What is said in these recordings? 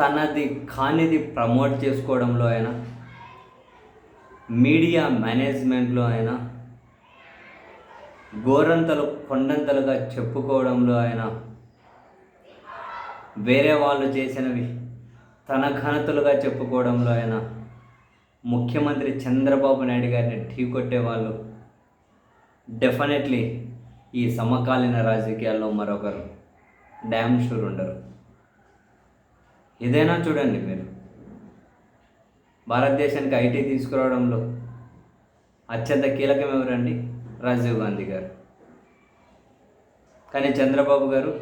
తనది కానిది ప్రమోట్ చేసుకోవడంలో అయినా మీడియా మేనేజ్మెంట్లో అయినా గోరంతలు కొండంతలుగా చెప్పుకోవడంలో అయినా వేరే వాళ్ళు చేసినవి తన ఘనతలుగా చెప్పుకోవడంలో అయినా ముఖ్యమంత్రి చంద్రబాబు నాయుడు గారిని ఢీ వాళ్ళు డెఫినెట్లీ ఈ సమకాలీన రాజకీయాల్లో మరొకరు. డ్యామ్ షూర్ ఉండరు. ఏదైనా చూడండి మీరు. భారతదేశానికి ఐటీ తీసుకురావడంలో అత్యంత కీలకం ఎవరండి? రాజీవ్ గాంధీ గారు. కానీ చంద్రబాబు గారు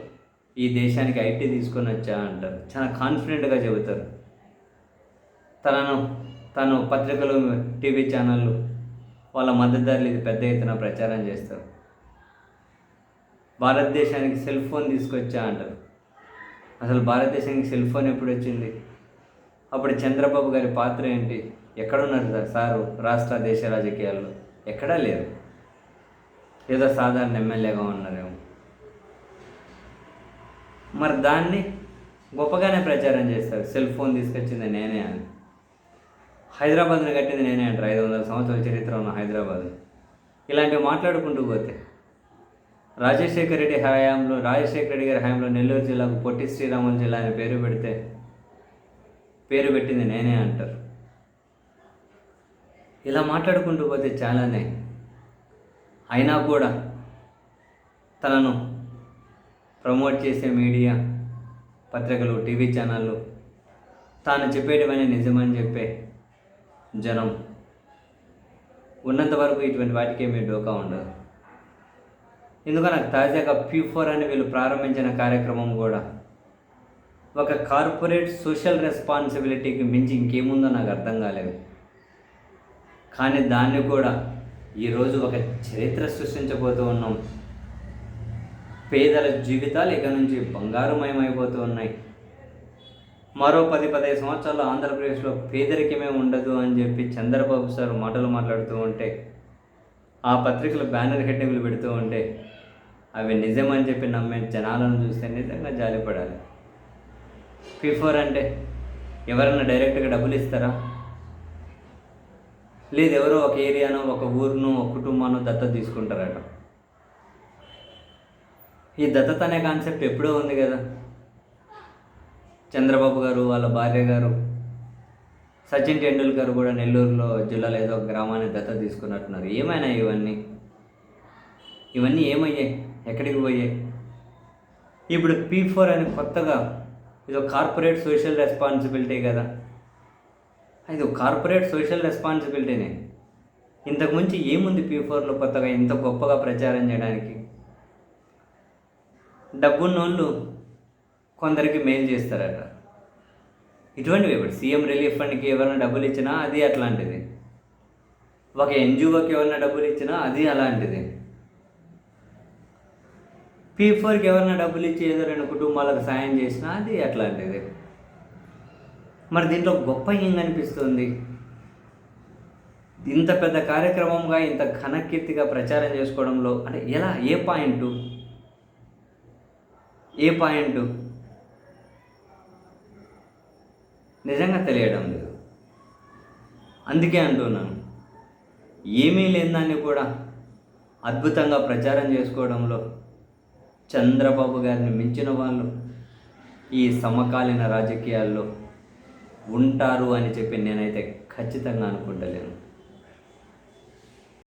ఈ దేశానికి ఐటీ తీసుకొని వచ్చా అంటారు. చాలా కాన్ఫిడెంట్గా చెబుతారు. తనను తను పత్రికలు టీవీ ఛానళ్ళు వాళ్ళ మద్దతుదారులు ఇది పెద్ద ఎత్తున ప్రచారం చేస్తారు. భారతదేశానికి సెల్ ఫోన్ తీసుకొచ్చా అంటారు. అసలు భారతదేశానికి సెల్ ఫోన్ ఎప్పుడు వచ్చింది అప్పుడు చంద్రబాబు గారి పాత్ర ఏంటి? ఎక్కడున్నారు సార్? సారు రాష్ట్ర దేశ రాజకీయాల్లో? ఎక్కడా లేరు. ఏదో సాధారణ ఎమ్మెల్యేగా ఉన్నారేమో. మరి దాన్ని గొప్పగానే ప్రచారం చేస్తారు. సెల్ ఫోన్ తీసుకొచ్చింది నేనే అని. హైదరాబాద్ని కట్టింది నేనే అంటారు. ఐదు వందల సంవత్సరాల చరిత్ర ఉన్న హైదరాబాద్. ఇలాంటివి మాట్లాడుకుంటూ పోతే రాజశేఖర రెడ్డి హయాంలో రాజశేఖర రెడ్డి గారి హయాంలో నెల్లూరు జిల్లాకు పొట్టి శ్రీరాములు జిల్లా అని పేరు పెడితే పేరు పెట్టింది నేనే అంటారు. ఇలా మాట్లాడుకుంటూ పోతే చాలానే అయినా కూడా తనను ప్రమోట్ చేసే మీడియా పత్రికలు టీవీ ఛానళ్ళు తాను చెప్పేటివన్నీ నిజమని చెప్పే జనం ఉన్నంత వరకు ఇటువంటి వాటికే మీ డోకా ఉండదు. ఎందుకని నాకు తాజాగా పీ ఫోర్ అని వీళ్ళు ప్రారంభించిన కార్యక్రమం కూడా. ఒక కార్పొరేట్ సోషల్ రెస్పాన్సిబిలిటీకి మించి ఇంకేముందో నాకు అర్థం కాలేదు. కానీ దాన్ని కూడా ఈరోజు ఒక చరిత్ర సృష్టించబోతూ ఉన్నాం. పేదల జీవితాలు ఇక నుంచి బంగారుమయమైపోతూ ఉన్నాయి. మరో పది పదహైదు సంవత్సరాలు ఆంధ్రప్రదేశ్లో పేదరికమే ఉండదు అని చెప్పి చంద్రబాబు సార్ మాటలు మాట్లాడుతూ ఉంటే ఆ పత్రికలు బ్యానర్ హెడ్డింగ్లు పెడుతూ ఉంటే అవి నిజమని చెప్పి నమ్మే జనాలను చూస్తే నిజంగా జాలిపడాలి పీ అంటే ఎవరైనా డైరెక్ట్గా డబ్బులు ఇస్తారా? లేదు ఎవరో ఒక ఏరియాను ఒక ఊరును ఒక కుటుంబాన్ని దత్తత తీసుకుంటారట. ఈ దత్తత అనే కాన్సెప్ట్ ఎప్పుడో ఉంది కదా. చంద్రబాబు గారు వాళ్ళ భార్య గారు సచిన్ టెండూల్కర్ కూడా నెల్లూరులో జిల్లాలో ఏదో ఒక గ్రామాన్ని దత్తత తీసుకున్నట్టున్నారు. ఏమైనా ఇవన్నీ? ఇవన్నీ ఏమయ్యాయి? ఎక్కడికి పోయే? ఇప్పుడు పీ ఫోర్ అని కొత్తగా ఇది కార్పొరేట్ సోషల్ రెస్పాన్సిబిలిటీ కదా. ఇది కార్పొరేట్ సోషల్ రెస్పాన్సిబిలిటీనే. ఇంతకుముంచి ఏముంది పీ ఫోర్లో కొత్తగా ఇంత గొప్పగా ప్రచారం చేయడానికి? డబ్బున్నోళ్ళు కొందరికి మెయిల్ చేస్తారట. ఇటువంటివి ఇప్పుడు సీఎం రిలీఫ్ ఫండ్కి ఎవరైనా డబ్బులు ఇచ్చినా అది అట్లాంటిది. ఒక ఎన్జిఓకి ఎవరైనా డబ్బులు ఇచ్చినా అది అలాంటిది. పీ ఫోర్కి ఎవరైనా డబ్బులు ఇచ్చి ఏదో రెండు కుటుంబాలకు సాయం చేసినా అది అట్లాంటిది మరి దీంట్లో గొప్ప ఏం కనిపిస్తుంది ఇంత పెద్ద కార్యక్రమంగా ఇంత ఘనకీర్తిగా ప్రచారం చేసుకోవడంలో అంటే ఎలా? ఏ పాయింట్? ఏ పాయింట్? నిజంగా తెలియడం లేదు. అందుకే అంటున్నాను. ఏమీ లేని దాన్ని కూడా అద్భుతంగా ప్రచారం చేసుకోవడంలో చంద్రబాబు గారిని మించిన వాళ్ళు ఈ సమకాలీన రాజకీయాల్లో ఉంటారు అని చెప్పి నేనైతే ఖచ్చితంగా అనుకుంటలేను.